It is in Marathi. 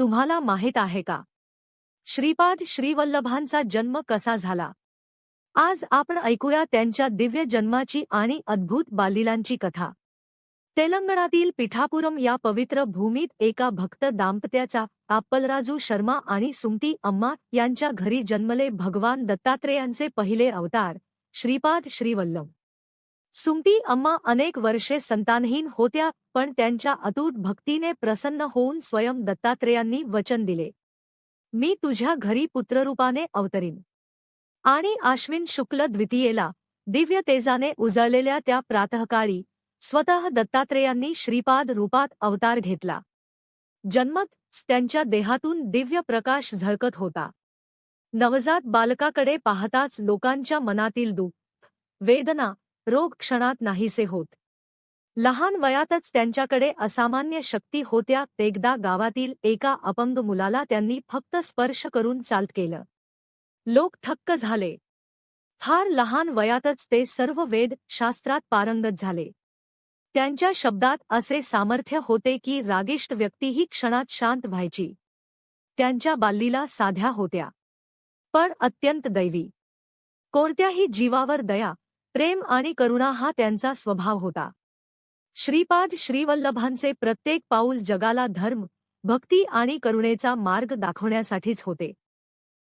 तुम्हाला माहीत आहे का? श्रीपाद श्रीवल्लभांचा जन्म कसा झाला? आज आपण ऐकूया त्यांच्या दिव्य जन्माची आणि अद्भुत बालिलांची कथा. तेलंगणातील पिठापुरम या पवित्र भूमीत एका भक्त दाम्पत्याचा आप्पलराजू शर्मा आणि सुमती अम्मा यांच्या घरी जन्मले भगवान दत्तात्रेयांचे पहिले अवतार श्रीपाद श्रीवल्लभ. सुमती अम्मा अनेक वर्षे संतानहीन होत्या पण त्यांच्या अतूट भक्तीने प्रसन्न होऊन स्वयं दत्तात्रेयांनी वचन दिले. मी तुझ्या घरी पुत्ररूपाने अवतरीन. आणि आश्विन शुक्ल द्वितीयेला दिव्य तेजाने उजळलेल्या त्या प्रातःकाळी स्वतः दत्तात्रेयांनी श्रीपाद रूपात अवतार घेतला. जन्मत त्यांच्या देहातून दिव्य प्रकाश झळकत होता. नवजात बालकाकडे पाहताच लोकांच्या मनातील दुःख वेदना रोग क्षणात नाहीसे होत. लहान वयातच त्यांच्याकडे असामान्य शक्ती होत्या एकदा गावातील एका अपंग मुलाला त्यांनी फक्त स्पर्श करून चालत केलं. लोक थक्क झाले. फार लहान वयातच ते सर्व वेद शास्त्रात पारंगत झाले. त्यांच्या शब्दात असे सामर्थ्य होते की रागिष्ट व्यक्तीही क्षणात शांत व्हायची. त्यांच्या बाल्लीला साध्या होत्या. पण अत्यंत दैवी. कोणत्याही जीवावर दया प्रेम आणि करुणा हा त्यांचा स्वभाव होता. श्रीपाद श्रीवल्लभांचे प्रत्येक पाऊल जगाला धर्म भक्ती आणि करुणेचा मार्ग दाखवण्यासाठीच होते.